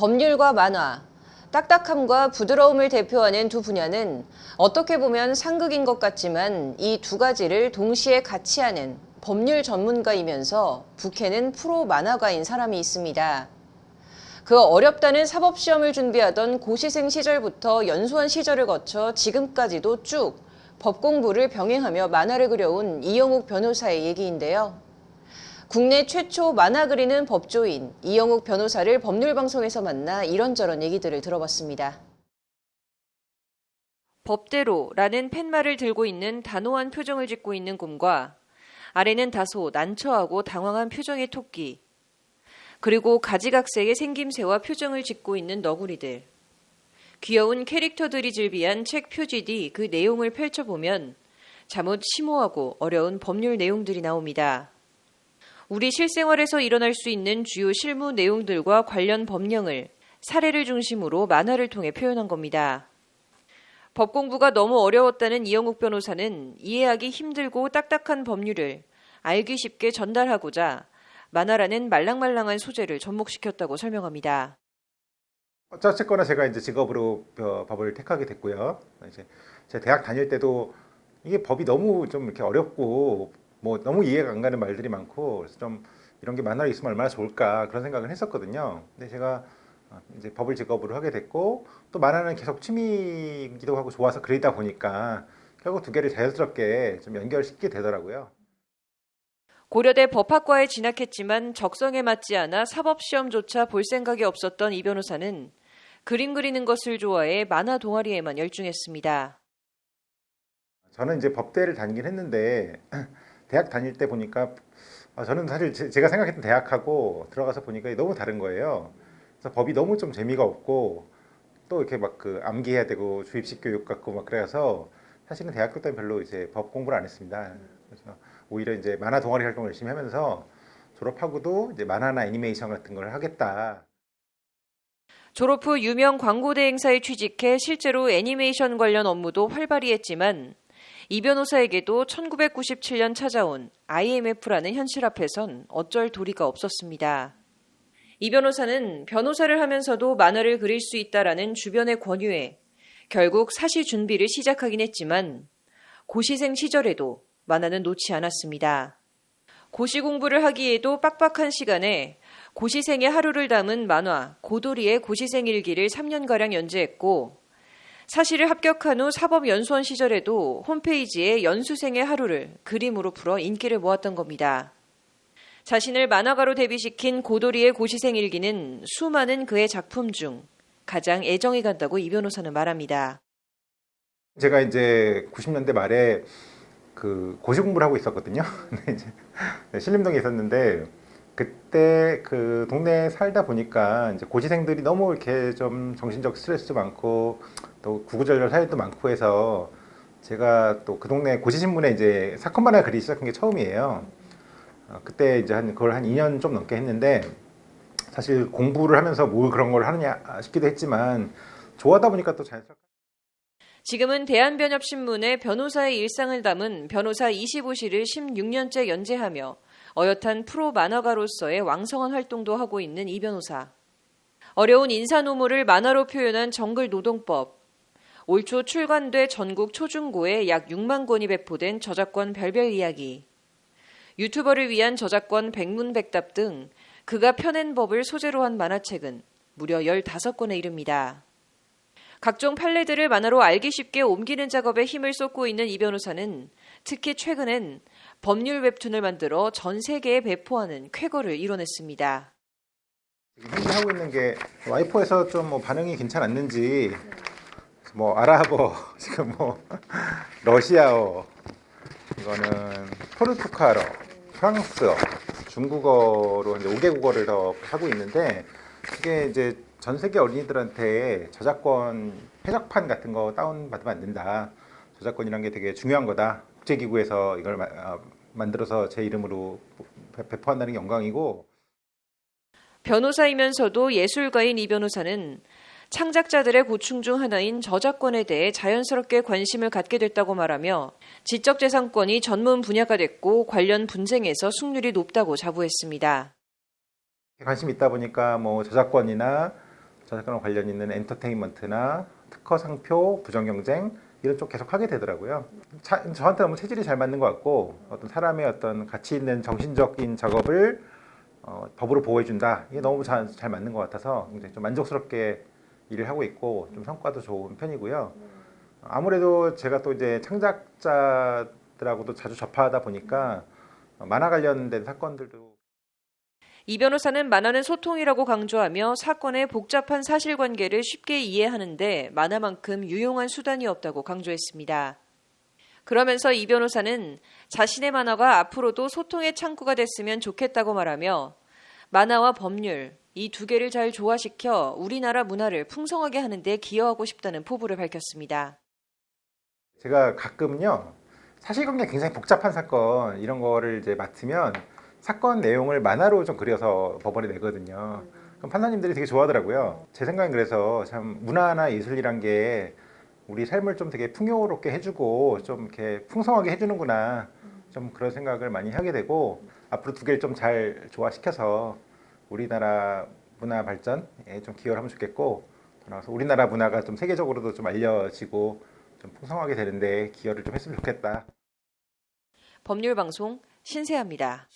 법률과 만화, 딱딱함과 부드러움을 대표하는 두 분야는 어떻게 보면 상극인 것 같지만 이 두 가지를 동시에 같이 하는 법률 전문가이면서 북해는 프로 만화가인 사람이 있습니다. 그 어렵다는 사법시험을 준비하던 고시생 시절부터 연수원 시절을 거쳐 지금까지도 쭉 법 공부를 병행하며 만화를 그려온 이영욱 변호사의 얘기인데요. 국내 최초 만화 그리는 법조인 이영욱 변호사를 법률방송에서 만나 이런저런 얘기들을 들어봤습니다. 법대로라는 팻말을 들고 있는 단호한 표정을 짓고 있는 곰과 아래는 다소 난처하고 당황한 표정의 토끼 그리고 가지각색의 생김새와 표정을 짓고 있는 너구리들 귀여운 캐릭터들이 즐비한 책 표지 뒤 그 내용을 펼쳐보면 잠옷 심오하고 어려운 법률 내용들이 나옵니다. 우리 실생활에서 일어날 수 있는 주요 실무 내용들과 관련 법령을 사례를 중심으로 만화를 통해 표현한 겁니다. 법 공부가 너무 어려웠다는 이영욱 변호사는 이해하기 힘들고 딱딱한 법률을 알기 쉽게 전달하고자 만화라는 말랑말랑한 소재를 접목시켰다고 설명합니다. 어쨌거나 제가 이제 직업으로 어, 법을 택하게 됐고요. 이제 제가 대학 다닐 때도 이게 법이 너무 좀 이렇게 어렵고 뭐 너무 이해가 안 가는 말들이 많고 그래서 좀 이런 게 만화로 있으면 얼마나 좋을까 그런 생각을 했었거든요. 근데 제가 어, 이제 법을 직업으로 하게 됐고 또 만화는 계속 취미이기도 하고 좋아서 그리다 보니까 결국 두 개를 자연스럽게 좀 연결시키게 되더라고요. 고려대 법학과에 진학했지만 적성에 맞지 않아 사법시험조차 볼 생각이 없었던 이 변호사는 그림 그리는 것을 좋아해 만화 동아리에만 열중했습니다. 저는 이제 법대를 다니긴 했는데 대학 다닐 때 보니까 아, 저는 사실 제- 제가 생각했던 대학하고 들어가서 보니까 너무 다른 거예요. 그래서 법이 너무 좀 재미가 없고 또 이렇게 막 그 암기해야 되고 주입식 교육 같고 막 그래서 사실은 대학교 때는 별로 이제 법 공부를 안 했습니다. 그래서 오히려 이제 만화 동아리 활동을 열심히 하면서 졸업하고도 이제 만화나 애니메이션 같은 걸 하겠다. 졸업 후 유명 광고대 행사에 취직해 실제로 애니메이션 관련 업무도 활발히 했지만 이 변호사에게도 1997년 찾아온 IMF라는 현실 앞에선 어쩔 도리가 없었습니다. 이 변호사는 변호사를 하면서도 만화를 그릴 수 있다라는 주변의 권유에 결국 사시 준비를 시작하긴 했지만 고시생 시절에도 만화는 놓지 않았습니다. 고시 공부를 하기에도 빡빡한 시간에 고시생의 하루를 담은 만화 고도리의 고시생 일기를 3년가량 연재했고 사실을 합격한 후 사법연수원 시절에도 홈페이지에 연수생의 하루를 그림으로 풀어 인기를 모았던 겁니다. 자신을 만화가로 데뷔시킨 고도리의 고시생 일기는 수많은 그의 작품 중 가장 애정이 간다고 이 변호사는 말합니다. 제가 이제 90년대 말에 그 고시 공부를 하고 있었거든요. 이제 신림동에 있었는데 그때 그 동네에 살다 보니까 이제 고시생들이 너무 이렇게 좀 정신적 스트레스도 많고 또 구구절절 사연도 많고 해서 제가 또 그 동네 고시신문에 이제 사건 만 화 글이 시작한 게 처음이에요. 어, 그때 이제 한 그걸 한 2년 좀 넘게 했는데 사실 공부를 하면서 뭘 그런 걸 하느냐 싶기도 했지만 좋아하다 보니까 또 자연스럽게 지금은 대한변협신문에 변호사의 일상을 담은 변호사 25시를 16년째 연재하며 어엿한 프로 만화가로서의 왕성한 활동도 하고 있는 이 변호사. 어려운 인사노무를 만화로 표현한 정글 노동법. 올 초 출간돼 전국 초중고에 약 6만 권이 배포된 저작권 별별 이야기. 유튜버를 위한 저작권 백문백답 등 그가 펴낸 법을 소재로 한 만화책은 무려 15권에 이릅니다. 각종 판례들을 만화로 알기 쉽게 옮기는 작업에 힘을 쏟고 있는 이 변호사는 특히 최근엔 법률 웹툰을 만들어 전 세계에 배포하는 쾌거를 이뤄냈습니다. 현재 하고 있는 게 와이퍼에서 좀 뭐 반응이 괜찮았는지 뭐 아랍어 지금 뭐 러시아어 이거는 포르투갈어 프랑스어 중국어로 이제 5개국어를 더 하고 있는데 이게 이제 전 세계 어린이들한테 저작권 해적판 같은 거 다운 받으면 안 된다 저작권이란 게 되게 중요한 거다 국제기구에서 이걸 마- 아, 만들어서 제 이름으로 배- 배포한다는 게 영광이고 변호사이면서도 예술가인 이 변호사는 창작자들의 고충 중 하나인 저작권에 대해 자연스럽게 관심을 갖게 됐다고 말하며 지적재산권이 전문 분야가 됐고 관련 분쟁에서 승률이 높다고 자부했습니다. 관심이 있다 보니까 뭐 저작권이나 저작권 관련 있는 엔터테인먼트나 특허 상표, 부정 경쟁 이런 쪽 계속 하게 되더라고요. 자- 저한테 너무 체질이 잘 맞는 것 같고 어떤 사람의 어떤 가치 있는 정신적인 작업을 어, 법으로 보호해준다. 이게 너무 잘, 잘 맞는 것 같아서 굉장히 좀 만족스럽게 일을 하고 있고 좀 성과도 좋은 편이고요. 아무래도 제가 또 이제 창작자들하고도 자주 접하다 보니까 만화 관련된 사건들도 이 변호사는 만화는 소통이라고 강조하며 사건의 복잡한 사실관계를 쉽게 이해하는데 만화만큼 유용한 수단이 없다고 강조했습니다. 그러면서 이 변호사는 자신의 만화가 앞으로도 소통의 창구가 됐으면 좋겠다고 말하며 만화와 법률 이 두 개를 잘 조화시켜 우리나라 문화를 풍성하게 하는 데 기여하고 싶다는 포부를 밝혔습니다. 제가 가끔요 사실관계 굉장히 복잡한 사건 이런 거를 이제 맡으면 사건 내용을 만화로 좀 그려서 법원에 내거든요. 그럼 판사님들이 되게 좋아하더라고요. 제 생각엔 그래서 참 문화나 예술이란 게 우리 삶을 좀 되게 풍요롭게 해주고 좀 이렇게 풍성하게 해주는구나 좀 그런 생각을 많이 하게 되고 앞으로 두 개를 좀 잘 조화시켜서 우리나라 문화 발전에 좀 기여를 하면 좋겠고 더 나아가서 우리나라 문화가 좀 세계적으로도 좀 알려지고 좀 풍성하게 되는데 기여를 좀 했으면 좋겠다. 법률 방송 신세아입니다.